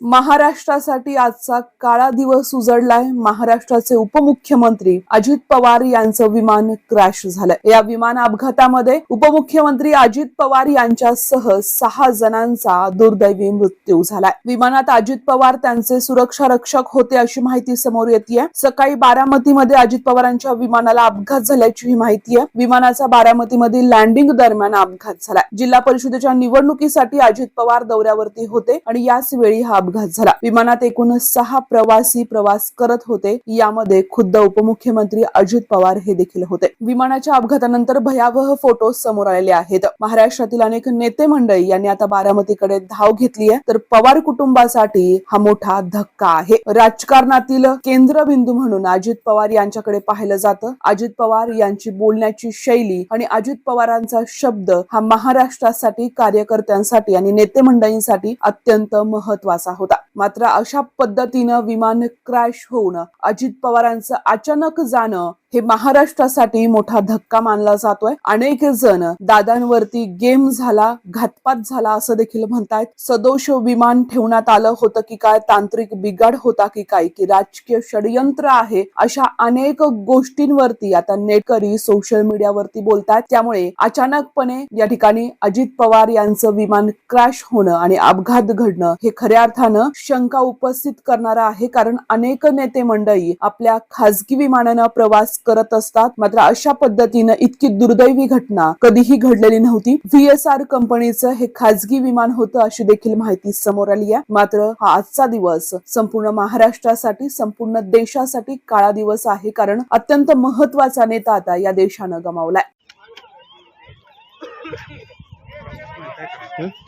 महाराष्ट्रासाठी आजचा काळा दिवस उजडलाय महाराष्ट्राचे उपमुख्यमंत्री अजित पवार यांचं विमान क्रॅश झालंय. या विमान अपघातामध्ये उपमुख्यमंत्री अजित पवार यांच्यासह सहा जणांचा दुर्दैवी मृत्यू झालाय. विमानात अजित पवार त्यांचे सुरक्षा रक्षक होते अशी माहिती समोर येते सकाळी बारामतीमध्ये अजित पवारांच्या विमानाला अपघात झाल्याची ही माहिती आहे. विमानाचा बारामतीमधील लँडिंग दरम्यान अपघात झालाय. जिल्हा परिषदेच्या निवडणुकीसाठी अजित पवार दौऱ्यावरती होते आणि याच वेळी हा अपघात झाला. विमानात एकूण सहा प्रवासी प्रवास करत होते. यामध्ये खुद्द उपमुख्यमंत्री अजित पवार हे देखील होते. विमानाच्या अपघातानंतर भयावह फोटो समोर आलेले आहेत. महाराष्ट्रातील अनेक नेते मंडळी यांनी आता बारामतीकडे धाव घेतली आहे. तर पवार कुटुंबासाठी हा मोठा धक्का आहे. राजकारणातील केंद्रबिंदू म्हणून अजित पवार यांच्याकडे पाहिलं जातं. अजित पवार यांची बोलण्याची शैली आणि अजित पवारांचा शब्द हा महाराष्ट्रासाठी कार्यकर्त्यांसाठी आणि नेते मंडळींसाठी अत्यंत महत्त्वाचा होता. मात्र अशा पद्धतीनं विमान क्रॅश होऊन अजित पवारांचं अचानक जाणं हे महाराष्ट्रासाठी मोठा धक्का मानला जातोय. अनेक जण दादांवरती गेम झाला घातपात झाला असं देखील म्हणतायत. सदोष विमान ठेवण्यात आलं होतं की काय तांत्रिक बिघाड होता की काय की राजकीय षडयंत्र आहे अशा अनेक गोष्टींवरती आता नेटकरी सोशल मीडियावरती बोलतात त्यामुळे अचानकपणे या ठिकाणी अजित पवार यांचं विमान क्रॅश होणं आणि अपघात घडणं हे खऱ्या अर्थानं शंका उपस्थित करणारा आहे कारण अनेक नेते मंडळी आपल्या खासगी विमानानं प्रवास करत असतात. मात्र अशा पद्धतीनं इतकी दुर्दैवी घटना कधीही घडलेली नव्हती. व्ही एस आर कंपनीचं हे खासगी विमान होतं अशी देखील माहिती समोर आली आहे. मात्र हा आजचा दिवस संपूर्ण महाराष्ट्रासाठी संपूर्ण देशासाठी काळा दिवस आहे कारण अत्यंत महत्त्वाचा नेता आता या देशानं गमावलाय.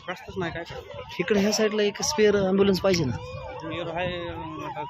रस्ताच नाही काय इकडे ह्या साईडला एक स्पेअर ॲम्ब्युलन्स पाहिजे ना. एअर आहे आता